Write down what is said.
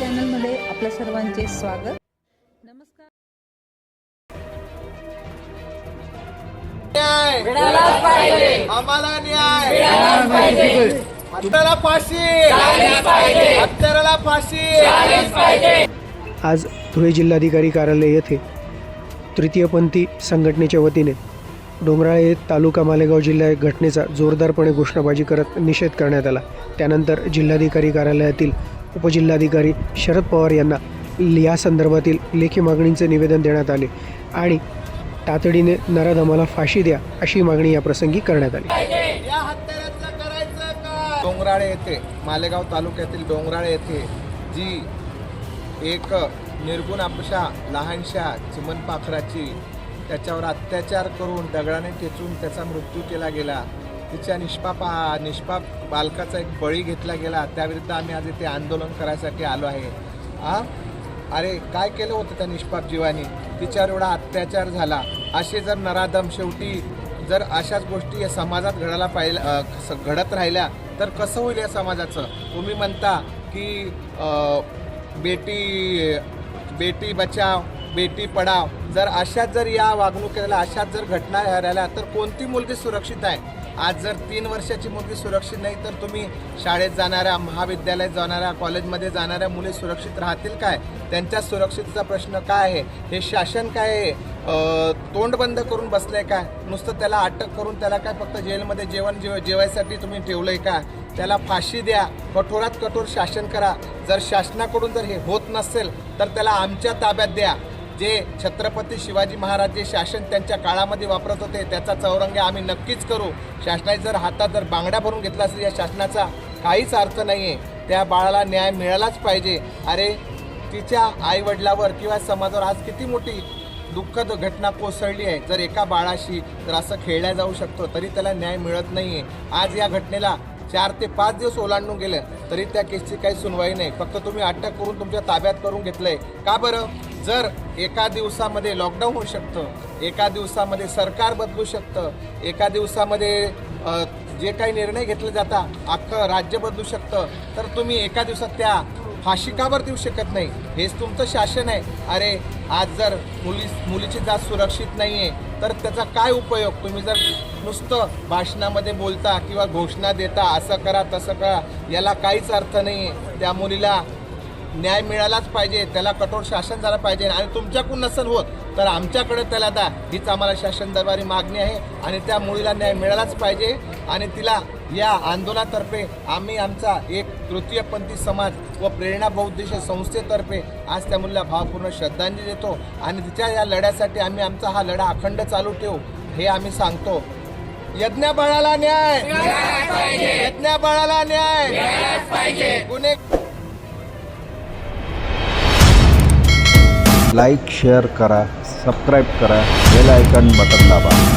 चॅनलमध्ये आपल्या सर्वांचे स्वागत. नमस्कार न्याय आम्हाला न्याय. हत्याला फाशी. हत्याराला फाशी. आज धुळे जिल्हाधिकारी कार्यालय येथे तृतीयपंथी संघटनेच्या वतीने डोंगराळे तालुका मालेगाव जिल्हा घटनेचा जोरदारपणे घोषणाबाजी करत निषेध करण्यात आला. त्यानंतर जिल्हाधिकारी कार्यालयातील उपजिल्हाधिकारी शरद पवार यांना या संदर्भातील लेखी मागणींचे निवेदन देण्यात आले आणि तातडीने नराधमाला फाशी द्या अशी मागणी या प्रसंगी करण्यात आली. या हत्याराचं करायचं काय? डोंगराळे येथे मालेगाव तालुक्यातील डोंगराळे येथे जी एक निर्गुण आपशा लहानशा चिमण पाखराची त्याच्यावर अत्याचार करून दगडाने ठेचून त्याचा मृत्यू केला गेला. तिच्या निष्पाप निष्पाप बालकाचा एक बळी घेतला गेला. त्याविरुद्ध आम्ही आज इथे आंदोलन करायसाठी आलो आहे. आ? अरे काय केलं होतं त्या निष्पाप जीवानी? तिच्यावर एवढा अत्याचार झाला. असे जर नराधम शेवटी जर अशाच गोष्टी या समाजात घडायला पाहिजे स- घडत राहिल्या तर कसं होईल या समाजाचं? तुम्ही म्हणता की बेटी बेटी बचाव बेटी पडाव जर अशाच जर या वागणुकीला अशाच जर घटना राहिल्या तर कोणती मुलगी सुरक्षित आहे? आज जर तीन वर्षाची मुलगी सुरक्षित नाही तर तुम्ही शाळेत जाणाऱ्या महाविद्यालयात जाणाऱ्या कॉलेजमध्ये जाणाऱ्या मुली सुरक्षित राहतील काय? त्यांच्या सुरक्षितचा प्रश्न काय आहे? हे शासन काय आहे? तोंड बंद करून बसलंय काय? नुसतं त्याला अटक करून त्याला काय फक्त जेलमध्ये जेवण जेव जेवायसाठी तुम्ही ठेवलं आहे का? त्याला फाशी द्या. कठोरात कठोर शासन करा. जर शासनाकडून जर हे होत नसेल तर त्याला आमच्या ताब्यात द्या. जे छत्रपती शिवाजी महाराज जे शासन त्यांच्या काळामध्ये वापरत होते त्याचा चौरंग आम्ही नक्कीच करू. शासनाने जर हातात जर बांगड्या भरून घेतला असेल या शासनाचा काहीच अर्थ नाही आहे त्या बाळाला न्याय मिळालाच पाहिजे. अरे तिच्या आईवडिलावर किंवा समाजावर आज किती मोठी दुःखद घटना कोसळली आहे. जर एका बाळाशी जर असं खेळल्या जाऊ शकतो तरी त्याला न्याय मिळत नाही आहे आज या घटनेला चार ते पाच दिवस ओलांडून गेले तरी त्या केसची काही सुनवाई नाही. फक्त तुम्ही अटक करून तुमच्या ताब्यात करून घेतलंय. का बरं? जर एका दिवसामध्ये लॉकडाऊन होऊ शकतं एका दिवसामध्ये सरकार बदलू शकतं एका दिवसामध्ये जे काही निर्णय घेतले जातात अख्खं राज्य बदलू शकतं तर तुम्ही एका दिवसात त्या फाशी का बरं देऊ शकत नाही. हेच तुमचं शासन आहे. अरे आज जर मुली मुलीची जात सुरक्षित नाही आहे तर त्याचा काय उपयोग? तुम्ही जर नुसतं भाषणामध्ये बोलता किंवा घोषणा देता असं करा तसं करा याला काहीच अर्थ नाही आहे त्या मुलीला न्याय मिळालाच पाहिजे त्याला कठोर शासन झालं पाहिजे आणि तुमच्याकडून नसेल होत तर आमच्याकडे त्याला द्या. हीच आम्हाला शासन दरबारी मागणी आहे आणि त्या मुलीला न्याय मिळालाच पाहिजे आणि तिला या आंदोलनातर्फे आम्ही आमचा एक तृतीयपंथी समाज व प्रेरणा बहुद्देशीय संस्थेतर्फे आज त्या मुलीला भावपूर्ण श्रद्धांजली देतो. आणि तिच्या या लढ्यासाठी आम्ही आमचा हा लढा अखंड चालू ठेवू हे आम्ही सांगतो. यज्ञबळाला न्याय! यज्ञ बाळाला न्याय! गुन्हे लाईक शेअर करा सबस्क्राईब करा बेल आयकन बटन दाबा.